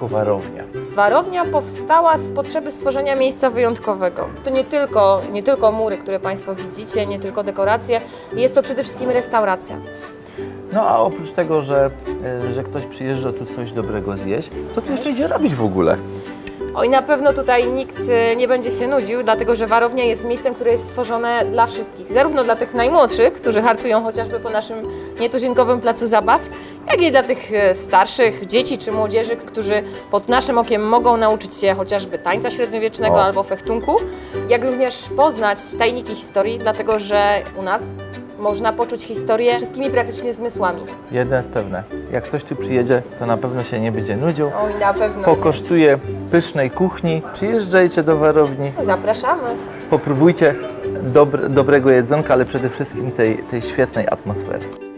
tylko warownia? Warownia powstała z potrzeby stworzenia miejsca wyjątkowego. To nie tylko, nie tylko mury, które Państwo widzicie, nie tylko dekoracje, jest to przede wszystkim restauracja. No a oprócz tego, że, y, że ktoś przyjeżdża tu coś dobrego zjeść, co tu jeszcze idzie robić w ogóle? O i na pewno tutaj nikt e, nie będzie się nudził, dlatego że warownia jest miejscem, które jest stworzone dla wszystkich. Zarówno dla tych najmłodszych, którzy harcują chociażby po naszym nietuzinkowym placu zabaw, jak i dla tych e, starszych, dzieci czy młodzieży, którzy pod naszym okiem mogą nauczyć się chociażby tańca średniowiecznego albo fechtunku, jak również poznać tajniki historii, dlatego że u nas można poczuć historię wszystkimi praktycznie zmysłami. Jedno jest pewne, jak ktoś tu przyjedzie, to na pewno się nie będzie nudził. Oj, na pewno. Pokosztuje pysznej kuchni. Przyjeżdżajcie do warowni, Zapraszamy. popróbujcie dobre, dobrego jedzonka, ale przede wszystkim tej, tej świetnej atmosfery.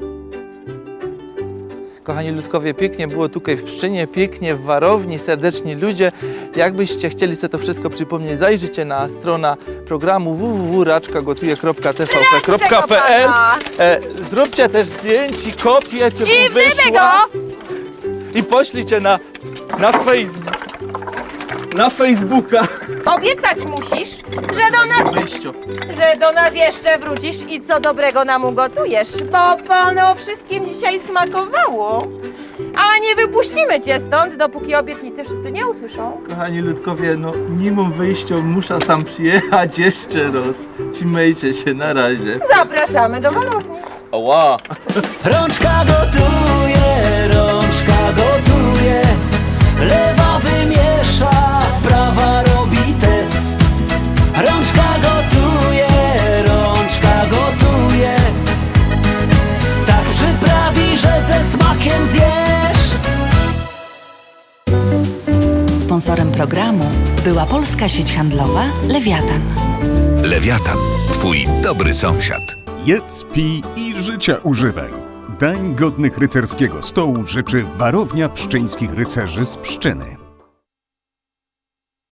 Kochani ludkowie, pięknie było tutaj w Pszczynie, pięknie w Warowni, serdeczni ludzie. Jakbyście chcieli sobie to wszystko przypomnieć, zajrzyjcie na stronę programu www.raczkagotuje.tvp.pl e, Zróbcie też zdjęci, kopie, czy I wyszła. go! I poślijcie na, na Facebook. Na Facebooka. Obiecać musisz, że do nas Wyjściu. że do nas jeszcze wrócisz i co dobrego nam ugotujesz, bo panu wszystkim dzisiaj smakowało. A nie wypuścimy cię stąd, dopóki obietnicy wszyscy nie usłyszą. Kochani ludkowie, no nie mam wyjścia, muszę sam przyjechać jeszcze raz. Trzymajcie się, na razie. Zapraszamy do warowni. Ała! Rączka gotuje, smakiem zjesz Sponsorem programu była polska sieć handlowa Lewiatan. Lewiatan, twój dobry sąsiad. Jedz, pij i życia używaj. Dań godnych rycerskiego stołu życzy warownia pszczyńskich rycerzy z Pszczyny.